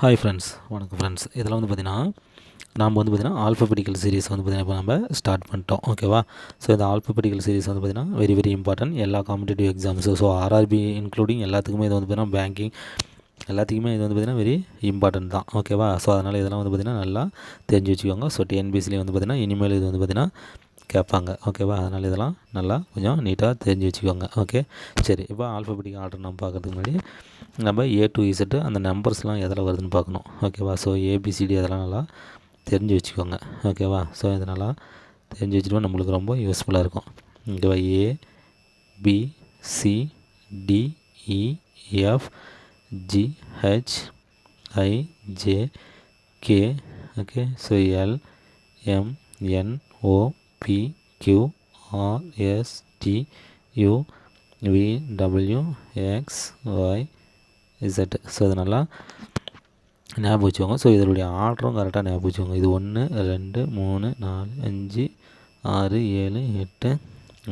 Hi friends வணக்கம் friends இதெல்லாம் வந்து பார்த்திங்கன்னா நாம் வந்து பார்த்திங்கன்னா ஆல்பபெடிக்கல் சீரிஸ் வந்து பார்த்திங்கன்னா இப்போ நம்ம ஸ்டார்ட் பண்ணிட்டோம். ஓகேவா ஸோ இந்த ஆல்பபெடிக்கல் சீரிஸ் வந்து பார்த்திங்கன்னா வெரி வெரி இம்பார்ட்டன்ட் எல்லா competitive exams so RRB including எல்லாத்துக்குமே இது வந்து பார்த்திங்கன்னா பேங்கிங் எல்லாத்துக்குமே இது வந்து பார்த்திங்கன்னா வெரி இம்பார்ட்டன்ட் தான். ஓகேவா ஸோ அதனால் இதெல்லாம் வந்து பார்த்திங்கன்னா நல்லா தெரிஞ்சு வச்சுக்கோங்க. ஸோ டிஎன்பிசிலேயே வந்து பார்த்திங்கன்னா இனிமேல் இது வந்து பார்த்திங்கன்னா கேட்பாங்க. ஓகேவா அதனால் இதெல்லாம் நல்லா கொஞ்சம் நீட்டாக தெரிஞ்சு வச்சுக்கோங்க. ஓகே சரி இப்போ ஆல்ஃபபெட்டிக் ஆர்டர் நம்ம பார்க்குறதுக்கு முன்னாடி நம்ம ஏ டு இசட்டு அந்த நம்பர்ஸ்லாம் எதில் வருதுன்னு பார்க்கணும். ஓகேவா ஸோ ஏபிசிடி அதெல்லாம் நல்லா தெரிஞ்சு வச்சுக்கோங்க. ஓகேவா ஸோ இதனால் தெரிஞ்சு வச்சுட்டு நம்மளுக்கு ரொம்ப யூஸ்ஃபுல்லாக இருக்கும். ஓகேவா A B C D E F G H I J K okay so L M N O P Q R S T U V W X Y Z so இதனால் ஞாபகம் வச்சுக்கோங்க. ஸோ இதனுடைய ஆர்டரும் கரெக்டாக ஞாபகம் வச்சுக்கோங்க. இது ஒன்று ரெண்டு மூணு நாலு அஞ்சு ஆறு ஏழு எட்டு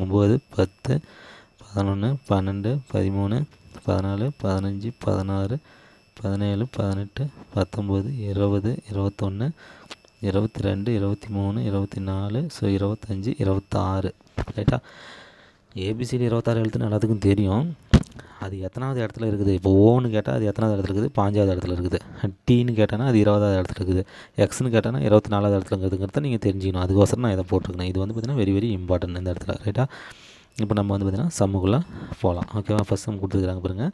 ஒம்பது பத்து பதினொன்று பன்னெண்டு பதிமூணு பதினாலு பதினஞ்சு பதினாறு பதினேழு பதினெட்டு பத்தொம்பது இருபது இருபத்தொன்று இருபத்தி ரெண்டு இருபத்தி மூணு இருபத்தி நாலு ஸோ இருபத்தஞ்சி இருபத்தாறு. ரைட்டா ஏபிசிடி இருபத்தாறு எழுத்துன்னு எல்லாத்துக்கும் தெரியும். அது எத்தனாவது இடத்துல இருக்குது? இப்போ ஓன்னு கேட்டால் அது எத்தனாவது இடத்துல இருக்குது? பாஞ்சாவது இடத்துல இருக்குது. டீன்னு கேட்டானா அது இருபதாவது இடத்துல இருக்குது. எக்ஸ்னு கேட்டானா இருபத்தி நாலாவது இடத்துல இருக்குதுங்கிறத நீங்கள் தெரிஞ்சுக்கணும். அதுக்கோசரம் நான் இதை போட்டிருக்கேன். இது வந்து பார்த்திங்கன்னா வெரி வெரி இம்பார்ட்டன்ட் இந்த இடத்துல. ரைட்டா இப்போ நம்ம வந்து பார்த்திங்கன்னா சம்முக்குள்ளே போகலாம் ஓகேவா ஃபஸ்ட் சம் கொடுத்துருக்குறாங்க பாருங்கள்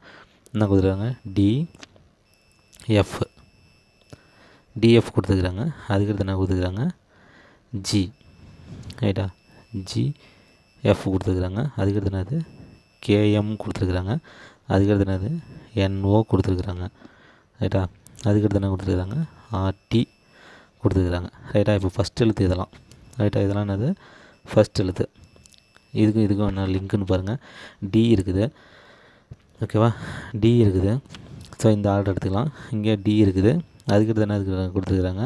என்ன கொடுத்துருக்காங்க? டி எஃப் டிஎஃப் கொடுத்துருக்குறாங்க. அதுக்கடுத்து என்ன கொடுத்துருக்குறாங்க? ஜி ரைட்டா ஜி எஃப் கொடுத்துருக்குறாங்க. அதுக்கடுத்து என்னது? கேஎம் கொடுத்துருக்குறாங்க. அதுக்கடுத்து என்னது? என்ஓ கொடுத்துருக்குறாங்க. ரைட்டா அதுக்கடுத்து என்ன கொடுத்துருக்குறாங்க? ஆர்டி கொடுத்துருக்குறாங்க. ரைட்டா இப்போ ஃபஸ்ட் எழுத்து இதெல்லாம். ரைட்டா இதெல்லாம் என்னது? ஃபஸ்ட் எழுத்து. இதுக்கும் இதுக்கும் என்ன லிங்க்குன்னு பாருங்கள் டி இருக்குது. ஓகேவா டி இருக்குது. ஸோ இந்த ஆர்டர் எடுத்துக்கலாம். இங்கே டி இருக்குது. அதுக்கடுத்து என்ன இருக்கு கொடுத்துருக்குறாங்க?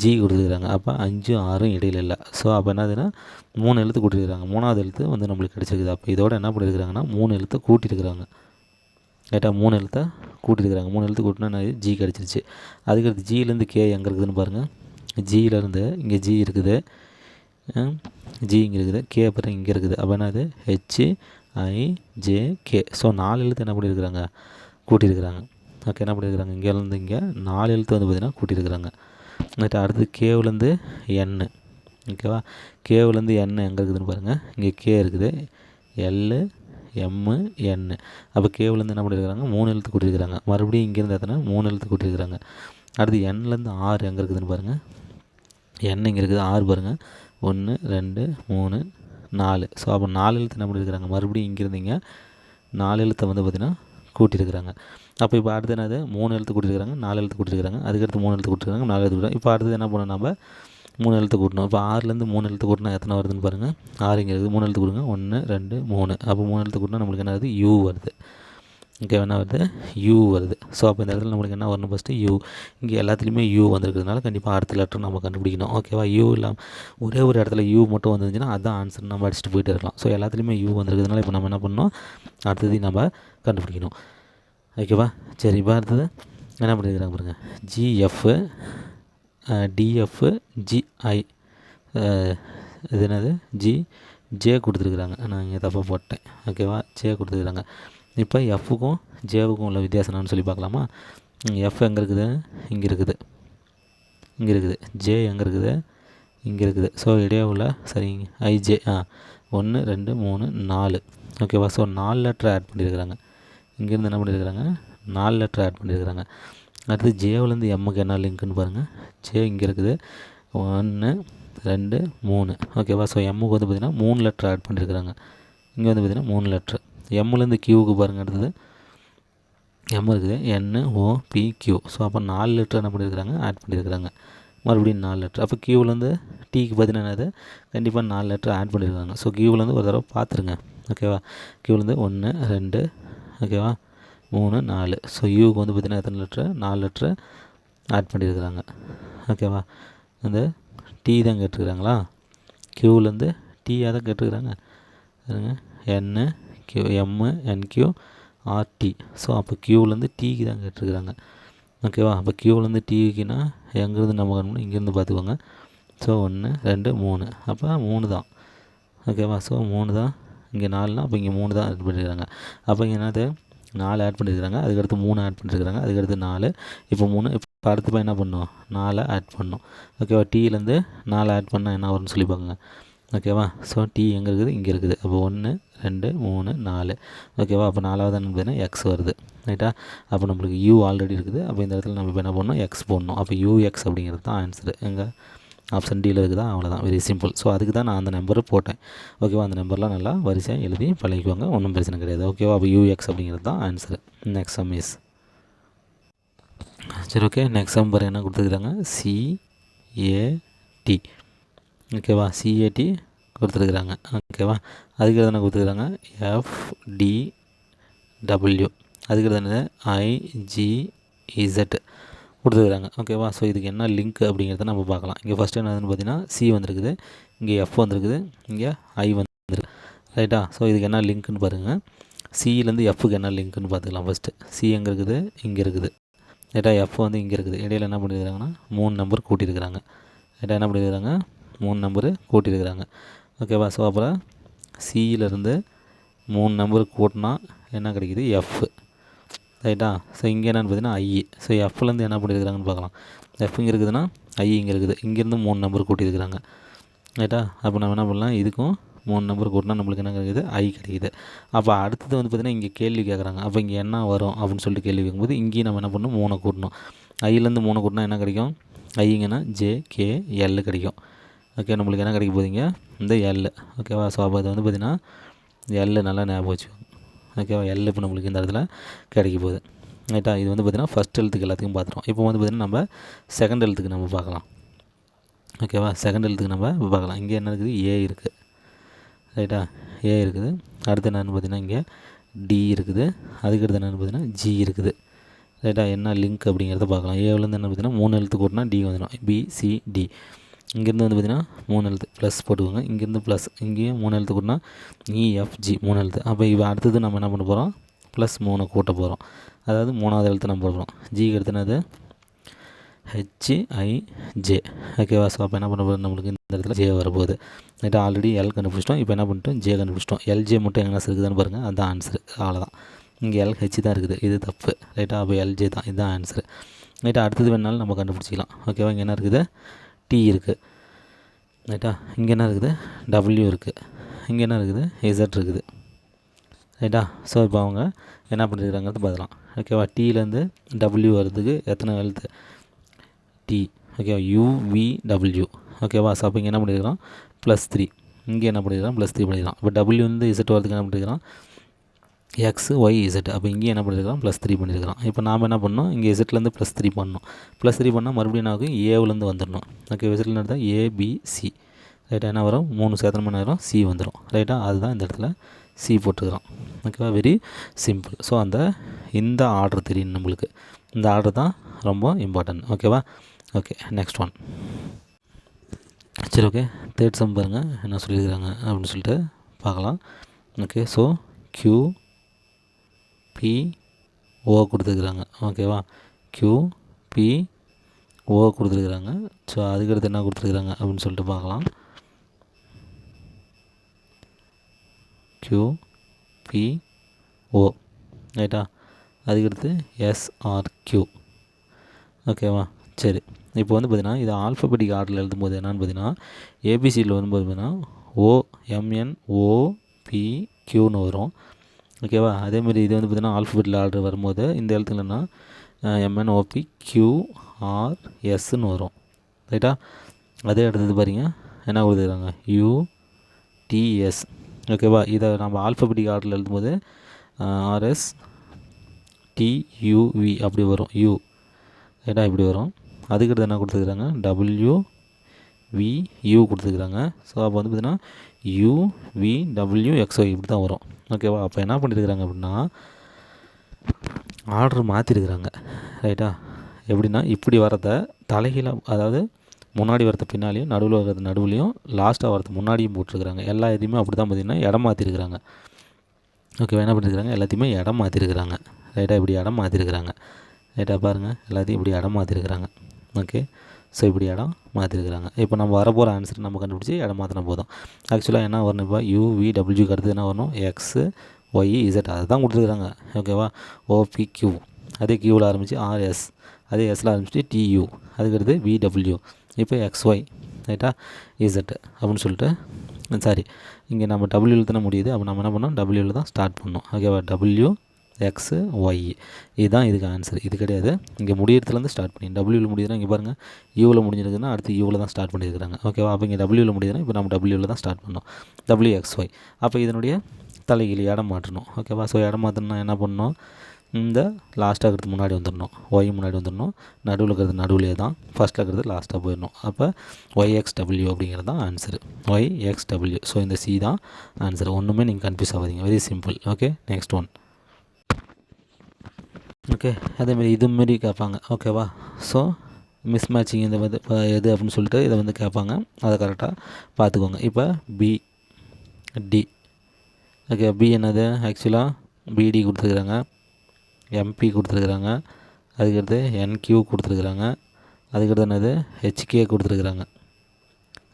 ஜி கொடுத்துருக்குறாங்க. அப்போ அஞ்சும் ஆறும் இடையில இல்லை. ஸோ அப்போ என்னதுன்னா மூணு எழுத்து கூட்டியிருக்காங்க மூணாவது எழுத்து வந்து நம்மளுக்கு கிடச்சிருக்குது. அப்போ இதோட என்ன பண்ணியிருக்கிறாங்கன்னா மூணு எழுத்தை கூட்டியிருக்கிறாங்க கேட்டால் மூணு எழுத்தை கூட்டியிருக்கிறாங்க மூணு எழுத்து கூட்டினா ஜி கிடச்சிருச்சு. அதுக்கடுத்து ஜியிலேருந்து கே எங்கே இருக்குதுன்னு பாருங்கள் ஜியிலேருந்து இங்கே ஜி இருக்குது. ஜி இங்கே இருக்குது. கே அப்புறம் இங்கே இருக்குது. அப்போ என்னது H I J K so நாலு எழுத்து என்ன பண்ணியிருக்கிறாங்க கூட்டியிருக்கிறாங்க என்ன பண்ணியிருக்கிறாங்க இங்கேருந்து இங்கே நாலு எழுத்து வந்து பார்த்திங்கன்னா கூட்டியிருக்கிறாங்க. ரைட்டு அடுத்து கேவிலேருந்து எண்ணு ஓகேவா? கேவுலேருந்து எண்ணு எங்கே இருக்குதுன்னு பாருங்கள் இங்கே கே இருக்குது. எல்லு எம்மு என்னு அப்போ கேவிலேருந்து என்ன பண்ணியிருக்கிறாங்க மூணு எழுத்து கூட்டியிருக்கிறாங்க. மறுபடியும் இங்கேருந்து எத்தனை? மூணு எழுத்து கூட்டியிருக்கிறாங்க. அடுத்து எண்ணிலேருந்து ஆறு எங்கே இருக்குதுன்னு பாருங்கள் எண் இங்கே இருக்குது. ஆறு பாருங்கள் ஒன்று ரெண்டு மூணு நாலு. ஸோ அப்போ நாலு எழுத்து என்ன பண்ணியிருக்கிறாங்க மறுபடியும் இங்கேருந்துங்க நாலு எழுத்தை வந்து பார்த்திங்கன்னா கூட்டியிருக்கிறாங்க. அப்போ இப்போ அடுத்து என்னது? மூணு எழுத்து கூட்டியிருக்கிறாங்க நாலு எழுத்து கூட்டியிருக்கிறாங்க அதுக்கடுத்து மூணு எழுத்து கொடுத்துருக்காங்க நாலு எழுத்து கூட்டிருக்காங்க இப்போ அடுத்தது என்ன பண்ணணும் நம்ம? மூணு எழுத்து கூட்டணும் இப்போ ஆறுலேருந்து மூணு எழுத்து கூட்டினா எத்தனை வருதுன்னு பாருங்கள் ஆறு இங்கே இருக்குது. மூணு எழுத்து கொடுங்க. ஒன்று ரெண்டு மூணு. அப்போ மூணு எழுத்து கூட்டினா நம்மளுக்கு என்ன வருது? யூ வருது. இங்கே என்ன வருது? யூ வருது. ஸோ அப்போ இந்த இடத்துல நம்மளுக்கு என்ன வரணும்? ஃபஸ்ட்டு யூ இங்கே எல்லாத்துலேயுமே யூ வந்திருக்கிறதுனால கண்டிப்பாக அடுத்த லெட்டர் நம்ம கண்டுபிடிக்கணும். ஓகேவா யூ இல்லாமல் ஒரே ஒரு இடத்துல யூ மட்டும் வந்துருந்துச்சுன்னா அதுதான் ஆன்சர் நம்ம அடிச்சுட்டு போயிட்டு இருக்கலாம். ஸோ எல்லாத்துலேயுமே யூ வந்திருக்கிறதுனால இப்போ நம்ம என்ன பண்ணணும்? அடுத்தது நம்ம கண்டுபிடிக்கணும். ஓகேவா சரி இப்போ அடுத்தது என்ன பண்ணியிருக்கிறாங்க பாருங்கள் ஜிஎஃப்பு டிஎஃப்பு ஜிஐ இது என்னது? ஜி ஜே கொடுத்துருக்குறாங்க. நான் இங்கே தப்பாக போட்டேன். ஓகேவா ஜே கொடுத்துருக்குறாங்க. இப்போ எஃப்புக்கும் ஜேவுக்கும் உள்ள வித்தியாசம் என்னன்னு சொல்லி பார்க்கலாமா? எஃப் எங்கே இருக்குது? இங்கே இருக்குது. இங்கே இருக்குது. ஜே எங்கே இருக்குது? இங்கே இருக்குது. ஸோ இடையே உள்ள சரிங்க ஐஜே ஆ. ஒன்று ரெண்டு மூணு நாலு. ஓகேவா ஸோ நாலு லெட்டர் ஆட் பண்ணியிருக்கிறாங்க இங்கேருந்து என்ன பண்ணியிருக்கிறாங்க? நாலு லெட்டர் ஆட் பண்ணியிருக்கிறாங்க. அடுத்து ஜேவிலேருந்து எம்முக்கு என்ன லிங்க்குன்னு பாருங்கள் ஜே இங்கே இருக்குது. ஒன்று ரெண்டு மூணு. ஓகேவா ஸோ எம்முக்கு வந்து பார்த்திங்கன்னா மூணு லெட்டர் ஆட் பண்ணியிருக்கிறாங்க. இங்கே வந்து பார்த்திங்கன்னா மூணு லெட்ரு எம்முலேருந்து கியூவுக்கு பாருங்கள் அடுத்தது. எம் இருக்குது. N O P Q so அப்போ நாலு லெட்டர் என்ன பண்ணியிருக்கிறாங்க? ஆட் பண்ணியிருக்கிறாங்க. மறுபடியும் நாலு லெட்ரு அப்போ கியூவிலேருந்து டீக்கு பார்த்தீங்கன்னா என்னது? கண்டிப்பாக நாலு லெட்டர் ஆட் பண்ணியிருக்காங்க. ஸோ கியூவிலேருந்து ஒரு தடவை பார்த்துருங்க. ஓகேவா கியூவிலேருந்து ஒன்று ரெண்டு ஓகேவா மூணு நாலு. ஸோ யூக்கு வந்து பார்த்திங்கன்னா எத்தனை லிட்ரு நாலு லிட்ரு ஆட் பண்ணியிருக்கிறாங்க. ஓகேவா அந்த டீ தான் கேட்டுருக்குறாங்களா? க்யூலேருந்து டீயாக தான் கேட்டுருக்குறாங்க? N Q M N Q R T so அப்போ க்யூவிலேருந்து டீக்கு தான் கேட்டுருக்குறாங்க. ஓகேவா அப்போ கியூவிலேருந்து டிவிக்குன்னா எங்கேருந்து நம்ம கண்டுபிடிக்கணும்? இங்கேருந்து பார்த்துக்கோங்க. ஸோ ஒன்று ரெண்டு மூணு. அப்போ மூணு தான். ஓகேவா ஸோ மூணு தான். இங்கே நாலுனா அப்போ இங்கே மூணு தான் ஆட் பண்ணியிருக்காங்க அப்போ இங்கே என்னது? நாலு ஆட் பண்ணியிருக்காங்க அதுக்கடுத்து மூணு ஆட் பண்ணியிருக்காங்க அதுக்கடுத்து நாலு. இப்போ மூணு இப்போ அடுத்து போய் என்ன பண்ணும்? நாலை ஆட் பண்ணணும் ஓகேவா டீலேருந்து நாலு ஆட் பண்ணால் என்ன வரும்னு சொல்லி பாருங்க ஓகேவா ஸோ டீ எங்கே இருக்குது? இங்கே இருக்குது. அப்போ ஒன்று ரெண்டு மூணு நாலு. ஓகேவா அப்போ நாலாவது என்ன பார்த்தீங்கன்னா எக்ஸ் வருது. ரைட்டா அப்போ நம்மளுக்கு யூ ஆல்ரெடி இருக்குது. அப்போ இந்த இடத்துல நம்ம இப்போ என்ன பண்ணணும்? எக்ஸ் போடணும். அப்போ யூ எக்ஸ் அப்படிங்கிறது தான் ஆன்சரு எங்கள் ஆப்ஷன் டீல இருக்குதா அவ்வளோதான் வெரி சிம்பிள் ஸோ அதுக்கு தான் நான் அந்த நம்பரை போட்டேன். ஓகேவா அந்த நம்பர்லாம் நல்லா வரிசையாக எழுதி பழகிக்குவாங்க ஒன்றும் பிரச்சனை கிடையாது. ஓகேவா அப்போ யூஎக்ஸ் அப்படிங்கிறது தான் ஆன்சர் நெக்ஸ்ட் சம் இஸ் சரி ஓகே நெக்ஸ்ட் நம்பர் என்ன கொடுத்துருக்குறாங்க? சிஏடி ஓகேவா சிஏடி கொடுத்துருக்குறாங்க. ஓகேவா அதுக்கு என்ன கொடுத்துருக்குறாங்க? எஃப்டி டபிள்யூ அதுக்கு என்ன? ஐஜிஇசட் கொடுத்துருக்குறாங்க. ஓகேவா ஸோ இதுக்கு என்ன லிங்க் அப்படிங்கிறத நம்ம பார்க்கலாம். இங்கே ஃபஸ்ட்டு என்னதுன்னு பார்த்தீங்கன்னா சி வந்திருக்குது. இங்கே எஃப் வந்திருக்குது. இங்கே ஐ வந்துருக்கு. ரைட்டா ஸோ இதுக்கு என்ன லிங்க்னு பாருங்கள் சியிலேருந்து எஃப்க்கு என்ன லிங்க்னு பார்த்துக்கலாம் ஃபஸ்ட்டு சி எங்கே இருக்குது? இங்கே இருக்குது. ரைட்டா எஃப் வந்து இங்கே இருக்குது. இடையில என்ன பண்ணியிருக்காங்கன்னா மூணு நம்பர் கூட்டியிருக்கிறாங்க ரைட்டா என்ன பண்ணியிருக்காங்க மூணு நம்பரு கூட்டியிருக்கிறாங்க ஓகேவா ஸோ அப்புறம் சியிலேருந்து மூணு நம்பர் கூட்டினா என்ன கிடைக்குது? எஃப் ரைட்டா? ஸோ இங்கே என்னென்னு பார்த்தீங்கன்னா ஐ ஸோ எஃப்லேருந்து என்ன பண்ணியிருக்கிறாங்கன்னு பார்க்கலாம். எஃப் இங்கே இருக்குதுன்னா ஐ இங்கே இருக்குது. இங்கேருந்து மூணு நம்பர் கூட்டியிருக்கிறாங்க. ரைட்டா? அப்போ நம்ம என்ன பண்ணலாம்? இதுக்கும் மூணு நம்பர் கூட்டினா நம்மளுக்கு என்ன கிடைக்குது? ஐ கிடைக்குது. அப்போ அடுத்தது வந்து பார்த்திங்கன்னா இங்கே கேள்வி கேட்குறாங்க. அப்போ இங்கே என்ன வரும் அப்படின்னு சொல்லிட்டு கேள்வி கேட்கும்போது இங்கேயும் நம்ம என்ன பண்ணணும்? மூணை கூட்டணும். ஐலேருந்து மூணு கூட்டினா என்ன கிடைக்கும்? ஐங்கன்னா ஜே கே எல் கிடைக்கும். ஓகே நம்மளுக்கு என்ன கிடைக்க போகுதுங்க இந்த எல் ஓகேவா ஸோ அப்போ அது வந்து பார்த்திங்கன்னா எல் நல்லா ஞாபகம் வச்சுக்கோங்க. ஓகேவா எல் இப்போ நம்மளுக்கு இந்த இடத்துல கிடைக்க போகுது. ரைட்டா இது வந்து பார்த்திங்கன்னா ஃபஸ்ட் எழுத்துக்கு எல்லாத்துக்கும் பார்த்துருவோம். இப்போ வந்து பார்த்திங்கன்னா நம்ம செகண்ட் எழுத்துக்கு நம்ம பார்க்கலாம். ஓகேவா செகண்ட் எழுத்துக்கு நம்ம இப்போ பார்க்கலாம். இங்கே என்ன இருக்குது? ஏ இருக்குது ரைட்டா ஏ இருக்குது. அடுத்து என்னென்னு பார்த்தீங்கன்னா இங்கே டி இருக்குது. அதுக்கடுத்து என்னென்னு பார்த்தீங்கன்னா ஜி இருக்குது. ரைட்டா என்ன லிங்க் அப்படிங்கிறத பார்க்கலாம். ஏவிலேருந்து என்ன பார்த்தீங்கன்னா மூணு எழுத்து கூட்டினா டி வந்துடும். பி சி டி இங்கேருந்து வந்து பார்த்திங்கன்னா மூணு எழுத்து ப்ளஸ் போட்டுக்கோங்க. இங்கேருந்து ப்ளஸ் இங்கேயும் மூணு எழுத்து கூட்டினா இஎஃப்ஜி e, மூணு எழுத்து. அப்போ இப்போ அடுத்தது நம்ம என்ன பண்ண போகிறோம் ப்ளஸ் மூணு கூட்ட போகிறோம் அதாவது மூணாவது எழுத்து நம்ம போடுறோம். ஜிக்கு எடுத்துனது ஹெச்ஐஜே ஓகேவா ஸோ அப்போ என்ன பண்ண போகிறோம் நம்மளுக்கு இந்த இடத்துல ஜே வரப்போகுது. ரைட்டா ஆல்ரெடி எல் கண்டுபிடிச்சிட்டோம். இப்போ என்ன பண்ணிட்டோம்? ஜே கண்டுபிடிச்சிட்டோம். எல்ஜே மட்டும் எங்கே இருக்குதுன்னு பாருங்கள் அதுதான் ஆன்சர் அவ்வளோதான் இங்கே எல் ஹெச் தான் இருக்குது. இது தப்பு. ரைட்டாக அப்போ எல்ஜே தான். இதுதான் ஆன்சர் ரைட்டா அடுத்தது வேணாலும் நம்ம கண்டுபிடிச்சிக்கலாம். ஓகேவா இங்கே என்ன இருக்குது? டி இருக்குது ரைட்டா இங்கே என்ன இருக்குது? டபிள்யூ இருக்குது இங்கே என்ன இருக்குது? இசட் இருக்குது. ரைட்டா ஸோ இப்போ அவங்க என்ன பண்ணியிருக்காங்கிறது பார்க்கலாம் ஓகேவா டீலேருந்து டபிள்யூ வர்றதுக்கு எத்தனை எழுத்து? டி ஓகேவா யூவிடபிள்யூ ஓகேவா ஸோ அப்போ இங்கே என்ன பண்ணியிருக்கிறோம் ப்ளஸ் த்ரீ இங்கே என்ன பண்ணியிருக்கிறோம் ப்ளஸ் த்ரீ பண்ணியிருக்கிறோம் இப்போ டபிள்யூ வந்து இசட் வரதுக்கு என்ன பண்ணியிருக்கிறோம் எக்ஸ் ஒய் இசட் அப்போ இங்கே என்ன பண்ணியிருக்கலாம் ப்ளஸ் த்ரீ பண்ணியிருக்கலாம் இப்போ நாம் என்ன பண்ணோம் இங்கே இசட்லேருந்து ப்ளஸ் த்ரீ பண்ணணும். ப்ளஸ் த்ரீ பண்ணால் மறுபடியும் என்ன ஆகும்? ஏவிலேருந்து வந்துடணும் ஓகே இசட்லேருந்து எடுத்தால் ஏபிசி ரைட்டாக என்ன வரும்? மூணு சேத்தனம் மணி நேரம் சி வந்துடும் ரைட்டாக அதுதான் இந்த இடத்துல சி போட்டுக்கிறோம் ஓகேவா வெரி சிம்பிள் ஸோ அந்த இந்த ஆர்டர் தெரியும் நம்மளுக்கு. இந்த ஆர்டர் தான் ரொம்ப இம்பார்ட்டன்ட் ஓகேவா ஓகே நெக்ஸ்ட் ஒன் சரி ஓகே தேர்ட் சம் பாருங்கள் என்ன சொல்லியிருக்கிறாங்க? அப்படின்னு சொல்லிட்டு பார்க்கலாம். Okay so Q P O கொடுத்துருக்குறாங்க. ஓகேவா க்யூ பி ஓ கொடுத்துருக்குறாங்க. ஸோ அதுக்கடுத்து என்ன கொடுத்துருக்குறாங்க அப்படின்னு சொல்லிட்டு பார்க்கலாம். க்யூ பி ஓ ரைட்டா அதுக்கடுத்து எஸ்ஆர்க்யூ ஓகேவா சரி. இப்போ வந்து பார்த்தீங்கன்னா இது ஆல்ஃபபெட்டிக் ஆர்டரில் எழுதும்போது என்னென்னு பார்த்தீங்கன்னா ஏபிசியில் வரும்போது பார்த்தீங்கன்னா ஓ எம்என் ஓ பி கியூன்னு வரும். ஓகேவா அதேமாதிரி இது வந்து பார்த்திங்கன்னா ஆல்ஃபபெட்டில் ஆர்டர் வரும்போது இந்த எழுத்துலன்னா M N O P Q R எஸ்ன்னு வரும். ரைட்டா அதே அடுத்தது பாருங்க. என்ன கொடுத்துருக்காங்க? யூ டிஎஸ் ஓகேவா இதை நம்ம ஆல்ஃபபெட்டிக் ஆர்டரில் எழுதும்போது ஆர்எஸ் டியூவி அப்படி வரும். யூ ரைட்டா இப்படி வரும். அதுக்கடுத்து என்ன கொடுத்துருக்குறாங்க டபிள்யூ வி யூ கொடுத்துருக்குறாங்க ஸோ அப்போ வந்து பார்த்திங்கன்னா யூ வி டபிள்யூ எக்ஸ்ஒய் இப்படி தான் வரும். ஓகேவா அப்போ என்ன பண்ணியிருக்கிறாங்க அப்படின்னா ஆர்டர் மாற்றிருக்கிறாங்க ரைட்டா எப்படின்னா இப்படி வரத தலைகீழ அதாவது முன்னாடி வரத பின்னாலேயும் நடுவில் வர்றது நடுவுலையும் லாஸ்ட்டாக வரது முன்னாடியும் போட்டிருக்கிறாங்க. எல்லா இதையுமே அப்படி தான் பார்த்திங்கன்னா இடம் மாற்றிருக்கிறாங்க ஓகேவா என்ன பண்ணியிருக்கிறாங்க எல்லாத்தையுமே இடம் மாற்றிருக்கிறாங்க ரைட்டாக இப்படி இடம் மாற்றிருக்கிறாங்க ரைட்டாக பாருங்கள் எல்லாத்தையும் இப்படி இடம் மாற்றிருக்கிறாங்க ஓகே ஸோ இப்படி இடம் மாற்றிருக்கிறாங்க இப்போ நம்ம வரப்போகிற ஆன்சர் நம்ம கண்டுபிடிச்சி இடம் மாற்றின போதும். ஆக்சுவலாக என்ன வரணும் இப்போ யூ வி டபிள்யூக்கு அடுத்து என்ன வரணும்? எக்ஸு ஒய் இசட் அதை தான் கொடுத்துருக்குறாங்க ஓகேவா ஓபி கியூ அதே கியூவில் ஆரம்பித்து ஆர்எஸ் அதே எஸ்ஸில் ஆரம்பிச்சுட்டு டியூ அதுக்கடுத்து விடபிள்யூ இப்போ எக்ஸ்ஒய் ரைட்டா இசட் அப்படின்னு சொல்லிட்டு சாரி இங்கே நம்ம டபிள்யூவில் தானே முடியுது. அப்போ நம்ம என்ன பண்ணோம் டபிள்யூவில் தான் ஸ்டார்ட் பண்ணோம் ஓகேவா டபிள்யூ எக்ஸு ஒய் இதுதான் இதுக்கு ஆன்சர் இது கிடையாது. இங்கே முடியறதுலேருந்து ஸ்டார்ட் பண்ணி டபிள்யூவில் முடியுதுன்னா இங்கே பாருங்கள் யூவில் முடிஞ்சிருக்குன்னா அடுத்து யூவில் தான் ஸ்டார்ட் பண்ணியிருக்காங்க ஓகேவா அப்போ இங்கே டபிள்யூவில் முடியுதுன்னா இப்போ நம்ம டபிள்யூவில் தான் ஸ்டார்ட் பண்ணோம் டபிள்யூ எக்ஸ் ஒய் அப்போ இதனுடைய தலைகீழி இடம் மாற்றணும். ஓகேவா ஸோ இடம் மாற்றணும்னா என்ன பண்ணணும்? இந்த லாஸ்ட்டாக இருக்கிறது முன்னாடி வந்துடணும். ஒய் முன்னாடி வந்துடணும். நடுவில் இருக்கிறது நடுவிலே தான். ஃபஸ்ட்டில் இருக்கிறது லாஸ்ட்டாக போயிடணும். அப்போ ஒய் எக்ஸ் டபிள்யூ அப்படிங்கிறது தான் answer Y X W so இந்த சி தான் ஆன்சர் ஒன்றுமே நீங்கள் கன்ஃபியூஸ் ஆகாதீங்க. Very simple okay next one okay அதேமாரி இதுமாரி கேட்பாங்க. ஓகேவா ஸோ மிஸ் மேட்சிங் இந்த வந்து எது அப்படின்னு சொல்லிட்டு இதை வந்து கேட்பாங்க. அதை கரெக்டாக பார்த்துக்கோங்க. இப்போ பி டி ஓகே பி என்னது? ஆக்சுவலாக பிடி கொடுத்துருக்குறாங்க. எம்பி கொடுத்துருக்குறாங்க. அதுக்கடுத்து என்கியூ கொடுத்துருக்குறாங்க. அதுக்கடுத்து என்னது? ஹெச்கே கொடுத்துருக்குறாங்க.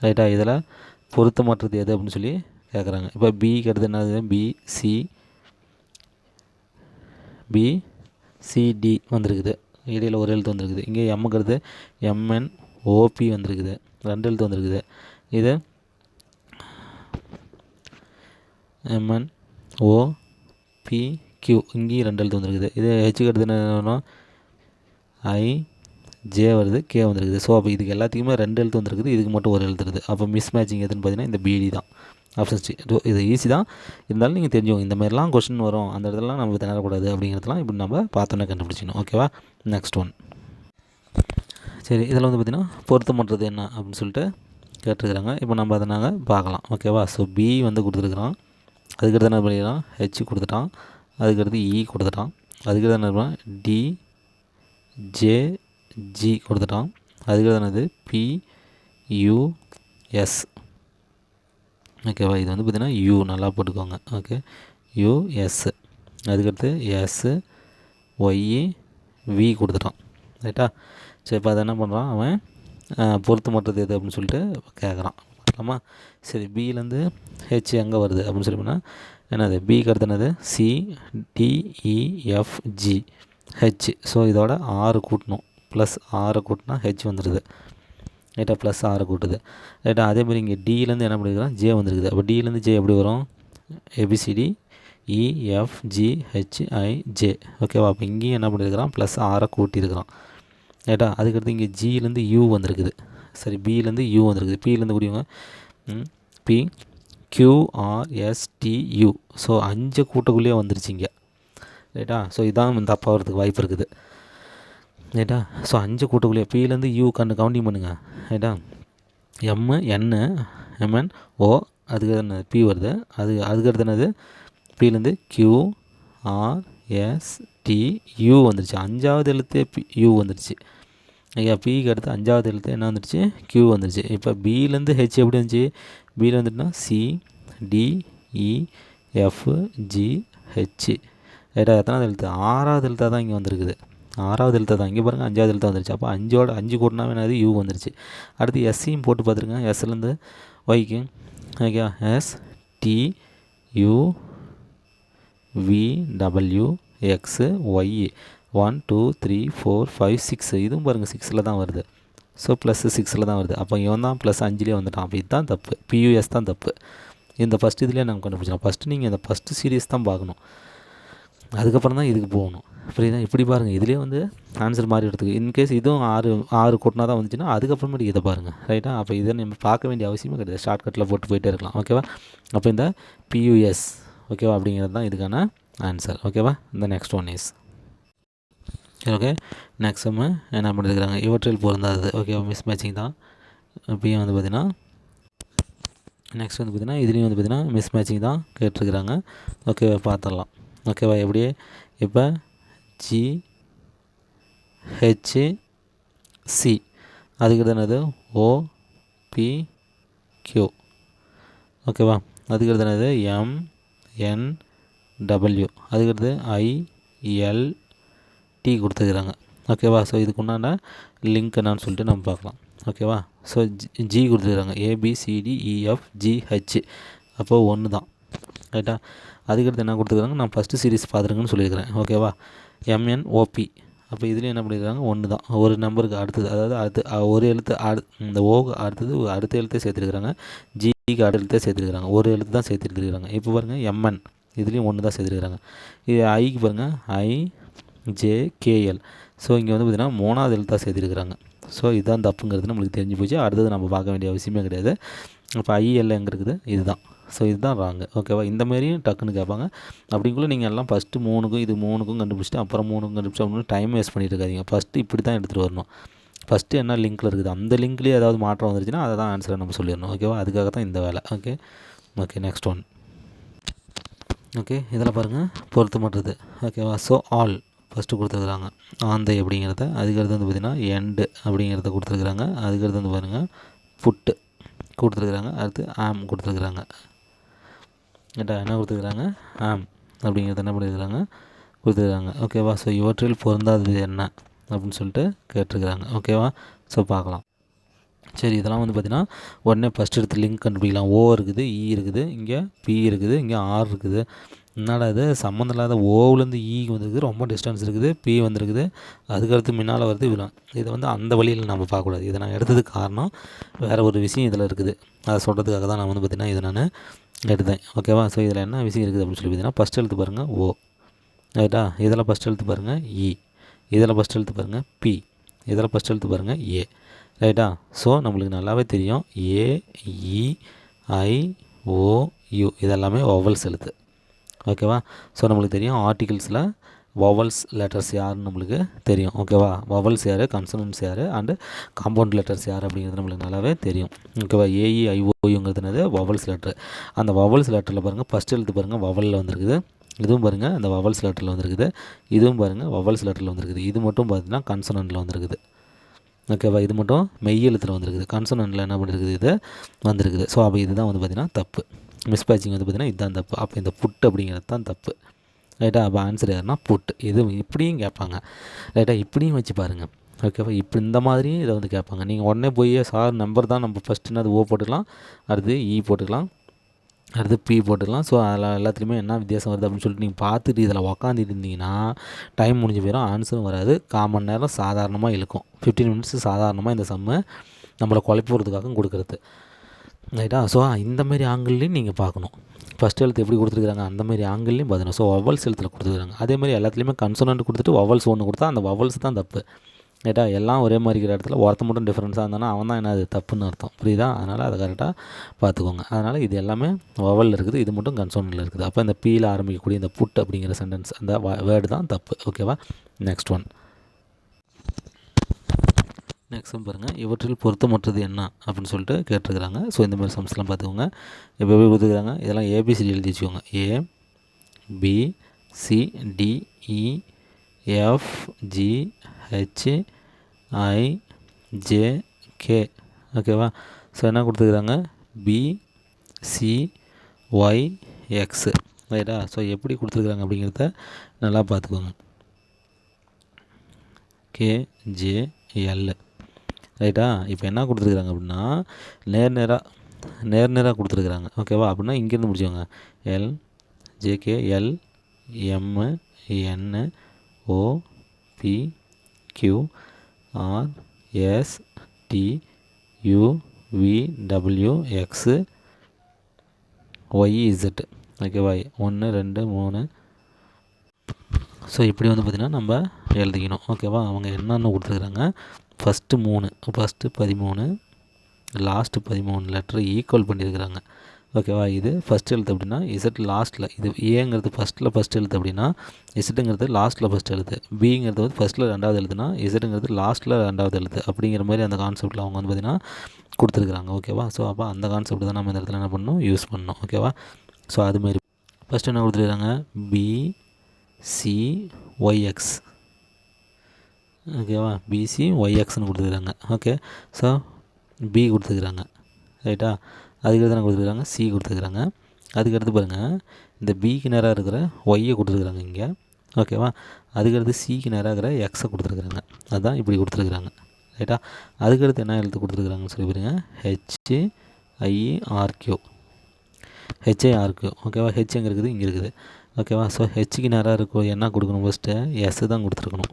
ரைட்டா இதில் பொருத்தமற்றது எது அப்படின்னு சொல்லி கேட்குறாங்க. இப்போ பிக்கு அடுத்து என்னது? பிசி பி சிடி வந்திருக்குது. இடையில் ஒரு எழுத்து வந்திருக்குது இங்கே எம்முங்கிறது எம்என் ஓபி வந்திருக்குது. ரெண்டு எழுத்து வந்திருக்குது இது எம்என் ஓ பி கியூ இங்கேயும் ரெண்டு எழுத்து வந்திருக்குது இது ஹெச் அடுத்து என்ன ஐ ஜே வருது கே வந்திருக்குது. ஸோ அப்போ இதுக்கு எல்லாத்துக்குமே ரெண்டு எழுத்து வந்திருக்குது இதுக்கு மட்டும் ஒரு எழுத்து இருக்குது அப்போ மிஸ் மேட்சிங் எதுன்னு பார்த்தீங்கன்னா இந்த பிடி தான். ஆப்ஷன் சி இது ஈஸி தான். இருந்தாலும் நீங்கள் தெரிஞ்சுக்கோங்க இந்த மாதிரிலாம் கொஸ்டின் வரும். அந்த இடத்துலலாம் நம்ம திணறக்கூடாது அப்படிங்கிறதுலாம் இப்படி நம்ம பார்த்தோன்னே கண்டுபிடிச்சிக்கணும் ஓகேவா நெக்ஸ்ட் ஒன் சரி இதில் வந்து பார்த்திங்கன்னா பொருத்தமற்றது என்ன அப்படின்னு சொல்லிட்டு கேட்டிருக்கிறாங்க. இப்போ நம்ம அதை நாங்கள் பார்க்கலாம். ஓகேவா ஸோ பி வந்து கொடுத்துருக்குறான். அதுக்கடுத்து என்ன பண்ணிக்கிறான்? ஹெச் கொடுத்துட்டான். அதுக்கடுத்து இ e கொடுத்துட்டான். அதுக்கடுத்து என்ன பண்ணுறான் டி ஜே ஜி கொடுத்துட்டான். அதுக்கடுத்து என்னது? பி யூ எஸ் ஓகேவா இது வந்து பார்த்திங்கன்னா யூ நல்லா போட்டுக்கோங்க. ஓகே யூ எஸ் அதுக்கடுத்து எஸ்ஸு ஒய்இ வி கொடுத்துட்டான். ரைட்டா சரி இப்போ அதை என்ன பண்ணுறான் அவன் பொருத்து மட்டுறது எது அப்படின்னு சொல்லிட்டு கேட்குறான் பார்க்கலாமா சரி பியிலேருந்து ஹெச் எங்கே வருது அப்படின்னு சொல்லி போனால் என்னது? பிக்கு அடுத்து என்னது? சி டிஇஎஃப்ஜி ஹெச் ஸோ இதோட ஆறு கூட்டணும். ப்ளஸ் ஆறு கூட்டினா ஹெச் வந்துடுது ரைட்டா ப்ளஸ் ஆறு கூட்டுது. ரைட்டா அதேமாதிரி இங்கே டியிலேருந்து என்ன பண்ணியிருக்கிறோம் ஜே வந்துருக்குது. அப்போ டியிலேருந்து ஜே எப்படி வரும்? ஏபிசிடி இஎஃப்ஜி ஹெச்ஐஜே ஓகேவா அப்போ இங்கேயும் என்ன பண்ணியிருக்கிறான் ப்ளஸ் ஆறை கூட்டியிருக்கிறான் ரைட்டா அதுக்கடுத்து இங்கே ஜியிலேருந்து யூ வந்திருக்குது. சரி பியிலேருந்து யூ வந்திருக்குது. பியிலேருந்து கூடியவங்க பி கியூஆர்எஸ்டியூ ஸோ அஞ்சு கூட்டக்குள்ளேயே வந்துருச்சு இங்கே. ரைட்டா ஸோ இதான் தப்பாக வரதுக்கு வாய்ப்பு இருக்குது. ரைட்டா ஸோ அஞ்சு கூட்டக்குள்ளேயே பியிலேருந்து யூ கண்டு கவுண்டிங் பண்ணுங்கள் ரைட்டா எம்மு என்னு எம்என் ஓ அதுக்கு என்ன பி வருது. அது அதுக்கு அடுத்து என்னது? பிலேருந்து Q R S T U வந்துருச்சு. அஞ்சாவது எழுத்து பி யூ வந்துருச்சு. ஐயா பிக்கு அடுத்து அஞ்சாவது எழுத்து என்ன வந்துருச்சு? கியூ வந்துருச்சு. இப்போ பிலேருந்து ஹெச் எப்படி வந்துச்சு? பியில் வந்துட்டுனா C D E e, F G H ரைட்டா எத்தனாவது எழுத்து? ஆறாவது எழுத்தாக தான் இங்கே வந்திருக்குது. ஆறாவது எழுத்து தான். இங்கே பாருங்கள் அஞ்சாவது எழுத்து வந்துருச்சு. அப்போ அஞ்சோட அஞ்சு கூட்டினாவே என்னது யூ வந்துருச்சு. அடுத்து எஸ்சியும் போட்டு பார்த்துருங்க. எஸ்லேருந்து ஒய்க்கு okay S T U V? W X Y one two three four five six இதுவும் பாருங்கள் சிக்ஸில் தான் வருது. ஸோ ப்ளஸ் சிக்ஸில் தான் வருது. அப்போ இவன் தான் ப்ளஸ் அஞ்சுலேயே வந்துட்டான். அப்போ இதுதான் தப்பு. பியூஎஸ் தான் தப்பு. இந்த ஃபஸ்ட் இதுலேயே நாங்கள் கண்டுபிடிச்சோம் ஃபஸ்ட்டு நீங்கள் இந்த ஃபஸ்ட்டு சீரியஸ் தான் பார்க்கணும். அதுக்கப்புறம் தான் இதுக்கு போகணும். புரியுதா? இப்படி பாருங்கள் இதுலேயே வந்து ஆன்சர் மாறி எடுத்துக்கு இன்கேஸ் இதுவும் ஆறு ஆறு கொட்டினா தான் வந்துச்சுன்னா அதுக்கப்புறமேட்டு இதை பாருங்கள் ரைட்டா அப்போ இதை நம்ம பார்க்க வேண்டிய அவசியமே கிடையாது. ஷார்ட்கட்டில் போட்டு போயிட்டே இருக்கலாம். ஓகேவா அப்போ இந்த பியூஎஸ் ஓகேவா அப்படிங்கிறது தான் இதுக்கான ஆன்சர் ஓகேவா இந்த next one is okay next நம்ம என்ன பண்ணியிருக்கிறாங்க இவற்றில் பொருந்தாது ஓகேவா மிஸ் மேட்சிங் தான். இப்பயும் வந்து பார்த்திங்கன்னா நெக்ஸ்ட் வந்து பார்த்திங்கன்னா இதுலேயும் வந்து பார்த்திங்கன்னா மிஸ் மேட்சிங் தான் கேட்டிருக்கிறாங்க. ஓகேவா பார்த்துடலாம். ஓகேவா? எப்படி இப்போ ஜி ஹெச் சி அதுக்கு என்னது? ஓ பி கியூ ஓகேவா? அதுக்கு என்னது? எம் என் டபிள்யூ அதுக்கடுத்து ஐ எல் டி கொடுத்துருக்குறாங்க ஓகேவா? ஸோ இதுக்கு உண்டான லிங்க் என்னன்னு சொல்லிட்டு நம்ம பார்க்கலாம். ஓகேவா? ஸோ ஜி கொடுத்துருக்குறாங்க ஏபிசிடிஇஎஃப் ஜிஹெச் e, அப்போது ஒன்று தான் ரைட்டா அதுக்கடுத்து என்ன கொடுத்துருக்காங்க? நான் ஃபஸ்ட்டு சீரிஸ் பார்த்துருங்கன்னு சொல்லியிருக்கிறேன். ஓகேவா எம்என் ஓபி அப்போ இதுலேயும் என்ன பண்ணியிருக்காங்க ஒன்று தான். ஒரு நம்பருக்கு அடுத்தது. அதாவது அடுத்து ஒரு எழுத்து அடு இந்த ஓக்கு அடுத்தது அடுத்த எழுத்தே சேர்த்துருக்குறாங்க. ஜிக்கு அடுத்த எழுத்தே சேர்த்துருக்குறாங்க. ஒரு எழுத்து தான் சேர்த்துருக்குறாங்க. இப்போ பாருங்கள் எம்என் இதுலேயும் ஒன்று தான் சேர்த்துருக்குறாங்க. இது ஐக்கு பாருங்கள் ஐ ஜே கேஎல் ஸோ இங்கே வந்து பார்த்திங்கன்னா மூணாவது எழுத்தாக சேர்த்துருக்குறாங்க. ஸோ இதுதான் தப்புங்கிறது நம்மளுக்கு தெரிஞ்சு போச்சு. அடுத்தது நம்ம பார்க்க வேண்டிய அவசியமே கிடையாது. இப்போ ஐஎல் எங்கே இருக்குது? இதுதான். ஸோ இதுதான் ராங்கு ஓகேவா இந்த மாதிரியும் டக்குன்னு கேட்பாங்க. அப்படிங்குள்ள நீங்கள் எல்லாம் ஃபஸ்ட்டு மூணுக்கும் இது மூணுக்கும் கண்டுபிடிச்சிட்டு அப்புறம் மூணுக்கும் கண்டுபிடிச்சி அப்படின்னு டைம் வேஸ்ட் பண்ணிட்டு இருக்காதீங்க. ஃபஸ்ட்டு இப்படி தான் எடுத்துகிட்டு வரணும். ஃபஸ்ட்டு என்ன லிங்க்கில் இருக்குது? அந்த லிங்க்லேயே ஏதாவது மாற்றம் வந்துருச்சுன்னா அதை தான் ஆன்சரை நம்ம சொல்லிடணும். ஓகேவா அதுக்காக தான் இந்த வேலை. Okay okay next one okay இதில் பாருங்கள் பொருத்தமற்றது. ஓகேவா ஸோ ஆல் ஃபஸ்ட்டு கொடுத்துருக்குறாங்க. ஆந்தை அப்படிங்கிறத. அதுக்கடுத்து வந்து பார்த்திங்கன்னா எண்டு அப்படிங்கிறத கொடுத்துருக்குறாங்க. அதுக்கடுத்து வந்து பாருங்கள் புட்டு கொடுத்துருக்குறாங்க. அடுத்து ஆம் கொடுத்துருக்குறாங்க. ஏட்டா என்ன கொடுத்துருக்குறாங்க? ஆம் அப்படிங்கிறத என்ன பண்ணியிருக்கிறாங்க கொடுத்துருக்குறாங்க. ஓகேவா ஸோ இவற்றில் பொருந்தாதது என்ன? அப்படின்னு சொல்லிட்டு கேட்டிருக்கிறாங்க. ஓகேவா ஸோ பார்க்கலாம். சரி இதெல்லாம் வந்து பார்த்திங்கன்னா உடனே ஃபஸ்ட் எடுத்து லிங்க் கண்டுபிடிக்கலாம். ஓ இருக்குது இ இருக்குது இங்கே பி இருக்குது இங்கே ஆர் இருக்குது. என்னடா இது சம்மந்தம் இல்லாத ஓவிலேருந்து ஈ e வந்துருக்குது ரொம்ப டிஸ்டன்ஸ் இருக்குது பி வந்திருக்குது. அதுக்கடுத்து முன்னால் வருது இவ்வளோ இதை வந்து அந்த வழியில் நம்ம பார்க்கக்கூடாது. இதை நான் எடுத்ததுக்கு காரணம் வேறு ஒரு விஷயம் இதில் இருக்குது. அதை சொல்கிறதுக்காக தான் நான் வந்து பார்த்திங்கன்னா இதை நான் எடுத்தேன். ஓகேவா ஸோ இதில் என்ன விஷயம் இருக்குது அப்படின்னு சொல்லி பார்த்தீங்கன்னா ஃபஸ்ட் எழுத்து பாருங்கள் ஓ ரைட்டா இதில் ஃபஸ்ட் எழுத்து பாருங்கள் இ e. இதில் ஃபஸ்ட் எழுத்து பாருங்கள் பி இதில் ஃபஸ்ட் எழுத்து பாருங்கள் ஏ ரைட்டா ஸோ நம்மளுக்கு நல்லாவே தெரியும். ஏ இ ஐ ஓ யூ இதெல்லாமே வவல்ஸ் எழுத்து. ஓகேவா ஸோ நம்மளுக்கு தெரியும் ஆர்டிகல்ஸில் வவல்ஸ் லெட்டர்ஸ் யாருன்னு நம்மளுக்கு தெரியும். ஓகேவா வவல்ஸ் யார்? கன்சனன்ஸ் யார்? அண்டு காம்பவுண்ட் லெட்டர்ஸ் யார் அப்படிங்கிறது நம்மளுக்கு நல்லாவே தெரியும். ஓகேவா ஏஇ ஐஓயுங்கிறது என்னது வவல்ஸ் லெட்டர் அந்த வவல்ஸ் லெட்டரில் பாருங்கள் ஃபஸ்ட் எழுத்து பாருங்கள் வவலில் வந்திருக்குது. இதுவும் பாருங்கள் அந்த வவல்ஸ் லெட்டரில் வந்திருக்குது. இதுவும் பாருங்கள் வவல்ஸ் லெட்டரில் வந்திருக்குது. இது மட்டும் பார்த்தீங்கன்னா கன்சனன்ட்டில் வந்திருக்குது. ஓகேவா இது மட்டும் மெய் எழுத்தில் வந்திருக்குது. கன்சனன்ட்டில் என்ன பண்ணிருக்குது? இது வந்திருக்குது. ஸோ அப்போ இதுதான் வந்து பார்த்திங்கன்னா தப்பு. மிஸ்பேச்சிங் வந்து பார்த்திங்கன்னா இதுதான் தப்பு. அப்போ இந்த புட் அப்படிங்கிறது தான் தப்பு. ரைட்டா? அப்போ ஆன்சர் யாருன்னா புட். இது இப்படியும் கேட்பாங்க. ரைட்டா? இப்படியும் வச்சு பாருங்கள் ஓகேவா இப்படி இந்த மாதிரியும் இதை வந்து கேட்பாங்க. நீங்கள் உடனே போய் சார் நம்பர் தான். நம்ம ஃபஸ்ட்டு அது ஓ போட்டுக்கலாம். அடுத்து இ e போட்டுக்கலாம். அடுத்து பி போட்டுக்கலாம். ஸோ அதில் எல்லாத்துலேயுமே என்ன வித்தியாசம் வருது அப்படின்னு சொல்லிட்டு நீங்கள் பார்த்துட்டு இதில் உக்காந்துட்டு இருந்தீங்கன்னா டைம் முடிஞ்சு போயிடும் ஆன்சரும் வராது. கால் நேரம் சாதாரணமாக இழுக்கும். ஃபிஃப்டீன் மினிட்ஸ் சாதாரணமாக இந்த செம்மை நம்மளை குழப்பி கொடுக்குறது. ரைட்டா? ஸோ இந்தமாரி ஆங்கிள்லேயும் நீங்கள் பார்க்கணும். ஃபஸ்ட் எழுத்து எப்படி கொடுத்துருக்காங்க அந்த மாதிரி ஆங்கிள்லையும் பார்த்தீங்கன்னா ஸோ வவல்ஸ் எழுத்தில் கொடுத்துருக்காங்க அதே மாதிரி எல்லாத்துலேயுமே கன்சோனன்ட் கொடுத்துட்டு வவல்ஸ் ஒன்று கொடுத்தா அந்த வவல்ஸ் தான் தப்பு. ரைட்டா எல்லாம் ஒரே மாதிரி இருக்கிற இடத்துல ஒருத்த மட்டும் டிஃப்ரென்ஸாக இருந்தானா அவன் தான் என்ன அது தப்புன்னு அர்த்தம். புரியுதா? அதனால் அதை கரெக்டாக பார்த்துக்கோங்க. அதனால் இது எல்லாமே வவலில் இருக்குது இது மட்டும் கன்சோனில் இருக்குது. அப்போ இந்த பீல ஆரம்பிக்கக்கூடிய இந்த புட் அப்படிங்கிற சென்டென்ஸ் அந்த வேர்டு தான் தப்பு. ஓகேவா நெக்ஸ்ட் ஒன் நெக்ஸ்ட் பாருங்கள் இவற்றில் பொருத்தமற்றது என்ன அப்படின்னு சொல்லிட்டு கேட்டிருக்கிறாங்க. ஸோ இந்த மாதிரி சம்ஸ்லாம் பார்த்துக்கோங்க. இப்போ எப்படி கொடுத்துருக்காங்க இதெல்லாம் ஏபிசிடி எழுதி வச்சுக்கோங்க. A B C D E F G H I J K ஓகேவா ஸோ என்ன கொடுத்துருக்குறாங்க? பி சி ஒய் எக்ஸு ரைட்டா ஸோ எப்படி கொடுத்துருக்குறாங்க அப்படிங்கிறத நல்லா பார்த்துக்கோங்க. கே ஜே எல் ரைட்டா இப்போ என்ன கொடுத்துருக்குறாங்க அப்படின்னா நேர் நேராக நேர் நேராக கொடுத்துருக்குறாங்க ஓகேவா அப்படின்னா இங்கேருந்து முடிச்சுக்கோங்க. L J K L M N O P Q R S T U V W X Y Z ஓகேவா ஒன்று ரெண்டு மூணு. ஸோ இப்படி வந்து பார்த்திங்கன்னா நம்ம எழுதிக்கணும். ஓகேவா அவங்க என்னென்ன கொடுத்துருக்குறாங்க ஃபஸ்ட்டு மூணு ஃபஸ்ட்டு பதிமூணு லாஸ்ட்டு பதிமூணு லெட்டர் ஈக்குவல் பண்ணியிருக்கிறாங்க ஓகேவா இது ஃபஸ்ட் எழுத்து அப்படின்னா இசட் லாஸ்ட்டில் இது ஏங்கிறது ஃபஸ்ட்டில் ஃபஸ்ட் எழுத்து அப்படின்னா இசட்டுங்கிறது லாஸ்ட்டில் ஃபஸ்ட் எழுத்து. பிங்கிறது வந்து ஃபஸ்ட்டில் ரெண்டாவது எழுத்துனா இசட்டுங்கிறது லாஸ்ட்டில் ரெண்டாவது எழுத்து. அப்படிங்கிற மாதிரி அந்த கான்செப்ட்டில் அவங்க வந்து பார்த்திங்கன்னா கொடுத்துருக்குறாங்க. ஓகேவா ஸோ அப்போ அந்த கான்செப்ட் தான் நம்ம இந்த இடத்துல என்ன பண்ணணும்? யூஸ் பண்ணணும். ஓகேவா ஸோ அதுமாரி ஃபஸ்ட்டு என்ன கொடுத்துருக்காங்க? பி சி ஒய்எக்ஸ் ஓகேவா பிசி ஒய்எக்ஸ்னு கொடுத்துருக்காங்க. ஓகே ஸோ பி கொடுத்துருக்குறாங்க ரைட்டா அதுக்கடுத்து என்ன கொடுத்துருக்காங்க. சி கொடுத்துருக்குறாங்க அதுக்கடுத்து பாருங்கள் இந்த பிக்கு நேராக இருக்கிற ஒய்யை கொடுத்துருக்குறாங்க இங்கே. ஓகேவா அதுக்கடுத்து சிக்கு நேராக இருக்கிற எக்ஸை கொடுத்துருக்குறாங்க அதுதான் இப்படி கொடுத்துருக்குறாங்க ரைட்டா அதுக்கடுத்து என்ன எழுத்து கொடுத்துருக்குறாங்கன்னு சொல்லி பாருங்க. ஹெச்சு ஐஆர்கியூ ஹெச்ஐஆர்கியூ ஓகேவா ஹெச் எங்கே இருக்குது? இங்கே இருக்குது. ஓகேவா ஸோ ஹெச்சுக்கு நேராக இருக்கும் என்ன கொடுக்கணும் ஃபஸ்ட்டு எஸ் தான் கொடுத்துருக்கணும்.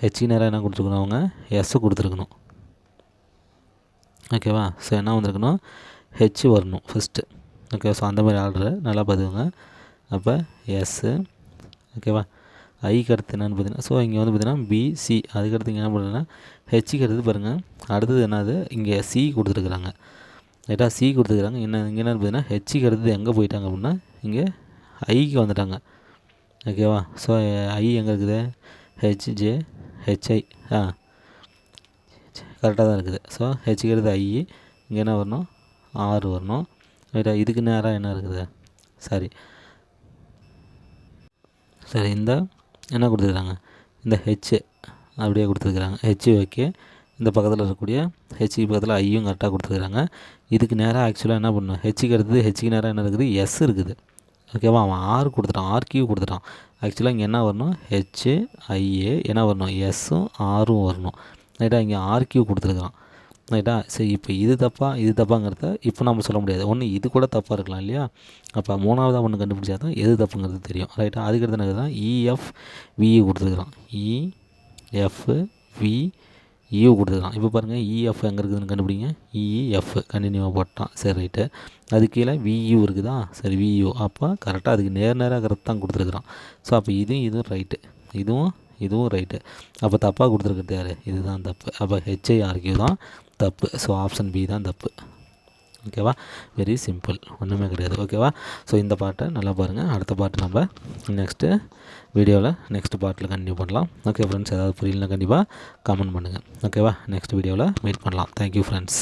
ஹெச்சுக்கு நேரம் என்ன கொடுத்துருக்கணும் அவங்க? எஸ் கொடுத்துருக்கணும். ஓகேவா ஸோ என்ன வந்திருக்கணும்? ஹெச் வரணும் ஃபஸ்ட்டு ஓகே ஸோ அந்த மாதிரி ஆர்டரு நல்லா பார்த்துக்கோங்க. அப்போ எஸ்ஸு ஓகேவா ஐக்கு அடுத்து என்னென்னு பார்த்தீங்கன்னா ஸோ இங்கே வந்து பார்த்தீங்கன்னா பிசி அதுக்கடுத்து இங்கே என்ன பண்ணுறதுன்னா ஹெச்சுக்கு அடுத்து பாருங்கள் அடுத்தது என்னது? இங்கே சி கொடுத்துருக்குறாங்க. ரைட்டாக சி கொடுத்துருக்குறாங்க. என்ன இங்கே என்னென்னு பார்த்தீங்கன்னா ஹெச்சுக்கு அடுத்தது எங்கே போயிட்டாங்க அப்படின்னா இங்கே ஐக்கு வந்துட்டாங்க. ஓகேவா ஸோ ஐ எங்கே இருக்குது? ஹெச்ஜே ஹெச்ஐ ஆ. கரெக்டாக தான் இருக்குது ஸோ ஹெச்சுக்கு ஐ இங்கே என்ன வரணும்? ஆறு வரணும். இதுக்கு நேராக என்ன இருக்குது? சாரி. சரி இந்த என்ன கொடுத்துருக்குறாங்க இந்த ஹெச் அப்படியே கொடுத்துருக்குறாங்க. ஹெச் ஓகே இந்த பக்கத்தில் இருக்கக்கூடிய ஹெச்சுக்கு பக்கத்தில் ஐயும் கரெக்டாக கொடுத்துருக்குறாங்க. இதுக்கு நேராக ஆக்சுவலாக என்ன பண்ணணும்? ஹெச்சுக்கு அடுத்தது ஹெச்சுக்கு நேராக என்ன இருக்குது? எஸ் இருக்குது. ஓகேவா அவன் ஆறு கொடுத்துட்டான். ஆர் கியூ கொடுத்துட்டான். ஆக்சுவலாக இங்கே என்ன வரணும்? ஹெச் ஐஏ என்ன வரணும்? எஸ்ஸும் ஆரும் வரணும். ரைட்டா இங்கே ஆர்கியூ கொடுத்துருக்குறான். ரைட்டா சரி இப்போ இது தப்பா? இது தப்பாங்கிறத இப்போ நம்ம சொல்ல முடியாது. ஒன்று இது கூட தப்பாக இருக்கலாம் இல்லையா? அப்போ மூணாவதாக ஒன்று கண்டுபிடிச்சா தான் எது தப்புங்கிறது தெரியும். ரைட்டா அதுக்கடுத்து என்ன தான் இஎஃப் விஇ கொடுத்துருக்குறான். இஎஃப் வி இயூ கொடுத்துருக்கான் இப்போ பாருங்கள் இஎஃப் எங்கே இருக்குதுன்னு கண்டுபிடிங்க. இஎஃப் கண்டினியூவாக போட்டான். சரி ரைட்டு அது கீழே வியூ இருக்குதா? சரி வியூ அப்போ கரெக்டாக அதுக்கு நேர் நேராக கரெக்ட் தான் கொடுத்துருக்குறான். ஸோ அப்போ இதுவும் இதுவும் ரைட்டு இதுவும் இதுவும் ரைட்டு அப்போ தப்பாக கொடுத்துருக்கிறது யார்? இதுதான் தப்பு. அப்போ ஹெச்ஐஆர்கியூ தான் தப்பு. ஸோ ஆப்ஷன் பி தான் தப்பு. ஓகேவா? வெரி சிம்பிள் ஒன்றுமே கிடையாது. ஓகேவா? ஸோ இந்த பாட்டை நல்லா பாருங்கள் அடுத்த பாட்டு நம்ம நெக்ஸ்ட்டு வீடியோவில் நெக்ஸ்ட் பாட்டில் கண்டினியூ பண்ணலாம். ஓகே ஃப்ரெண்ட்ஸ் ஏதாவது புரியலனா கண்டிப்பாக கமெண்ட் பண்ணுங்கள் ஓகேவா நெக்ஸ்ட் வீடியோவில் மீட் பண்ணலாம். Thank you friends